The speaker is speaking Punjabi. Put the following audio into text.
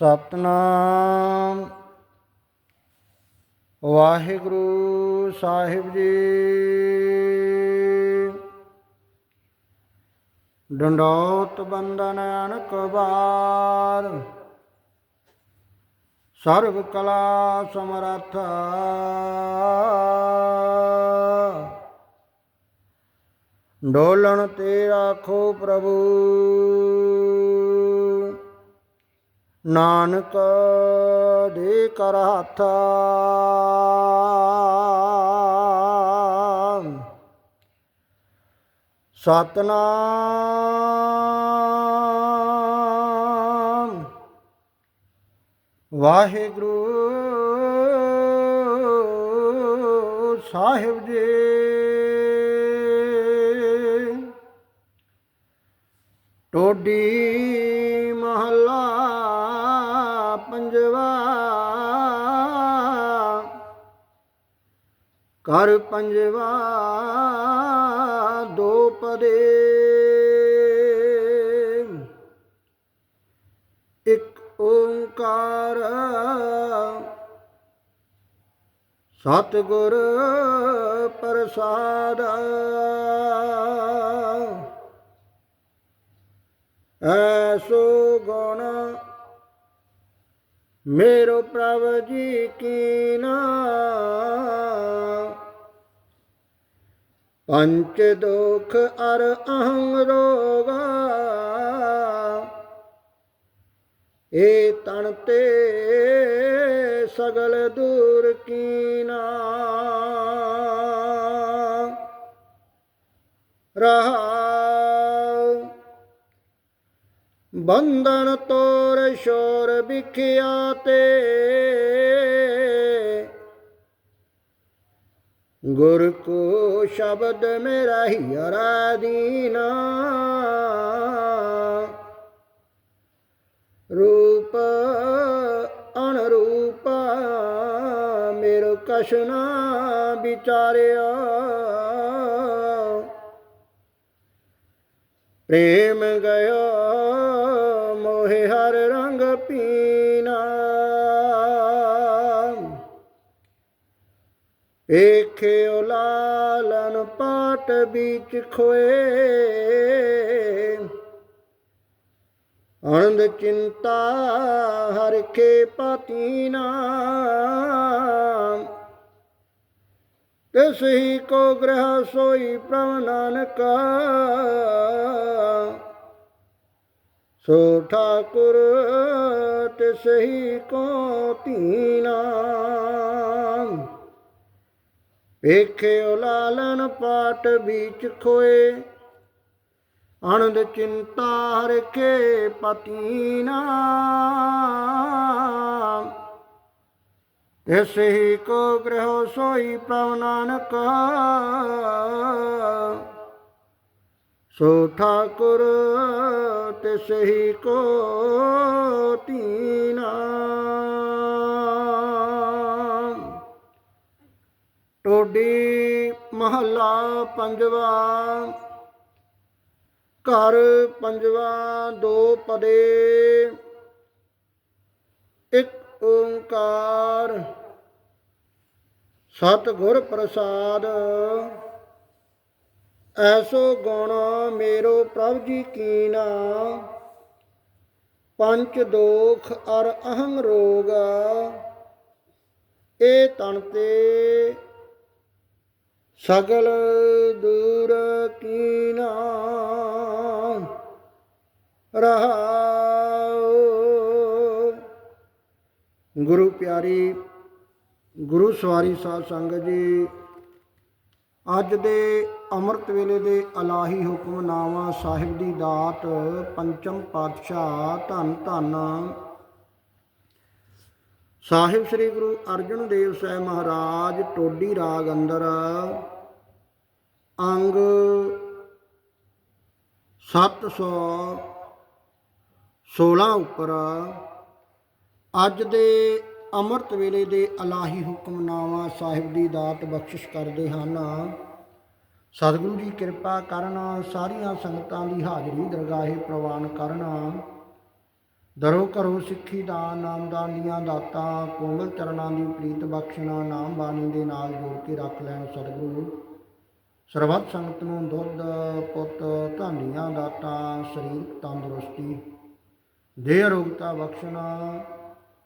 ਸਤਨਾਮ। ਵਾਹਿਗੁਰੂ ਸਾਹਿਬ ਜੀ। ਡੰਡੋਤ ਬੰਦਨ ਅਨਕ ਬਾਰ ਸਰਬ ਕਲਾ ਸਮਰੱਥ। ਡੋਲਣ ਤੇ ਰਾਖੋ ਪ੍ਰਭੂ। ਨਾਨਕ ਦੇ ਕਰ ਹੱਥ ਸਤਨਾਮ। ਵਾਹਿਗੁਰੂ ਸਾਹਿਬ ਜੀ। ਟੋਡੀ ਕਰ ਪੰਜਵਾ ਦੋ ਪਦੇ। ਇੱਕ ਓੰਕਾਰ ਸਤਿਗੁਰ ਪ੍ਰਸਾਦ। ਐਸੋ ਗੁਣ ਮੇਰੋ ਪ੍ਰਭ ਜੀ ਕੀਨਾ ਪੰਚ ਦੁਖ ਅਰ ਅਹੰ ਰੋਗਾ ਏ ਤਨ ਤੇ ਸਗਲ ਦੂਰ ਕੀਨਾ ਰਹਾ ਬੰਧਨ ਤੋਰ ਸ਼ੋਰ ਵਿਖਿਆ ਤੇ। ਗੁਰ ਕੋ ਸ਼ਬਦ ਮੇਰਾ ਹੀ ਅਰਾਧੀਨਾ। ਰੂਪ ਅਨਰੂਪ ਮੇਰੋ ਕਸ਼ਨਾ ਵਿਚਾਰਿਆ। ਪ੍ਰੇਮ ਗਇਆ ਮੋਹਿ ਹਰ ਰੰਗ ਪੀਨਾ ਵੇਖਿਓ ਲਾਲਨ ਪਾਟ ਵਿੱਚ ਖੋਏ। ਆਨੰਦ ਚਿੰਤਾ ਹਰ ਕੇ ਪਤੀਨਾ। ਤਿਸ ਹੀ ਕੋ ਗ੍ਰਹ ਸੋਈ ਪ੍ਰਭ ਨਾਨਕ। ਸੋ ਠਾਕੁਰ ਤਿਸ ਹੀ ਕੋ ਤੀਨਾ ਵੇਖਿਓ ਲਾਲਨ ਪਾਟ ਵਿੱਚ ਖੋਏ। ਆਨੰਦ ਚਿੰਤਾ ਹਰ ਕੇ ਪਤੀਨਾ। ਇਸ ਹੀ ਕੋ ਗ੍ਰਹਿ ਸੋਈ ਪ੍ਰਭ ਨਾਨਕ। ਸੋ ਠਾਕੁਰ, ਤਿਸ ਹੀ ਕੋ ਤੀਨਾ। ਟੋਡੀ ਮਹੱਲਾ ਪੰਜਵਾ, ਘਰ ਪੰਜਵਾ, ਦੋ ਪਦੇ। ਇੱਕ ਓੰਕਾਰ ਸਤਿਗੁਰ ਪ੍ਰਸਾਦ। ਐਸੋ ਗੁਣ ਮੇਰੋ ਪ੍ਰਭ ਜੀ ਕੀਨਾ। ਪੰਚ ਦੋਖ ਅਰ ਅਹੰ ਰੋਗ। ਇਹ ਤਨ ਤੇ ਸਗਲ ਦੂਰ ਕੀਨਾ। ਰਹਾਉ। ਗੁਰੂ ਪਿਆਰੀ ਗੁਰੂ ਸਵਾਰੀ ਸਾਧ ਸੰਗਤ ਜੀ, ਅੱਜ ਦੇ ਅੰਮ੍ਰਿਤ ਵੇਲੇ ਦੇ ਅਲਾਹੀ ਹੁਕਮਨਾਮਾ ਸਾਹਿਬ ਦੀ ਦਾਤ, ਪੰਚਮ ਪਾਤਸ਼ਾਹ ਧੰਨ ਧੰਨ। ਸਾਹਿਬ ਸ੍ਰੀ ਗੁਰੂ ਅਰਜਨ ਦੇਵ ਸਾਹਿਬ ਮਹਾਰਾਜ, ਟੋਡੀ ਰਾਗ ਅੰਦਰ। ਅੰਗ 716 ਉੱਪਰ। ਅੱਜ ਦੇ ਅੰਮ੍ਰਿਤ ਵੇਲੇ ਦੇ ਅਲਾਹੀ ਹੁਕਮਨਾਮਾ ਸਾਹਿਬ ਦੀ ਦਾਤ ਬਖਸ਼ਿਸ਼ ਕਰਦੇ ਹਨ। ਸਤਿਗੁਰੂ ਜੀ ਕਿਰਪਾ ਕਰਨ, ਸਾਰੀਆਂ ਸੰਗਤਾਂ ਦੀ ਹਾਜ਼ਰੀ ਦਰਗਾਹੇ ਪ੍ਰਵਾਨ ਕਰਨਾ। ਦਰੋ ਕਰੋ ਸਿੱਖੀ ਦਾਨ ਨਾਮਦਾਨ ਦੀਆਂ ਦਾਤਾਂ, ਕੋਮਲ ਚਰਨਾਂ ਦੀ ਪ੍ਰੀਤ ਬਖਸ਼ਣਾ, ਨਾਮ ਬਾਣੀ ਦੇ ਨਾਲ ਜੋੜ ਕੇ ਰੱਖ ਲੈਣ ਸਤਿਗੁਰੂ। ਸਰਬੱਤ ਸੰਗਤ ਨੂੰ ਦੁੱਧ, ਪੁੱਤ, ਧਾਨੀਆਂ, ਦਾਤਾਂ, ਸਰੀਰਕ ਤੰਦਰੁਸਤੀ, ਦੇਹ ਰੋਗਤਾ ਬਖਸ਼ਣਾ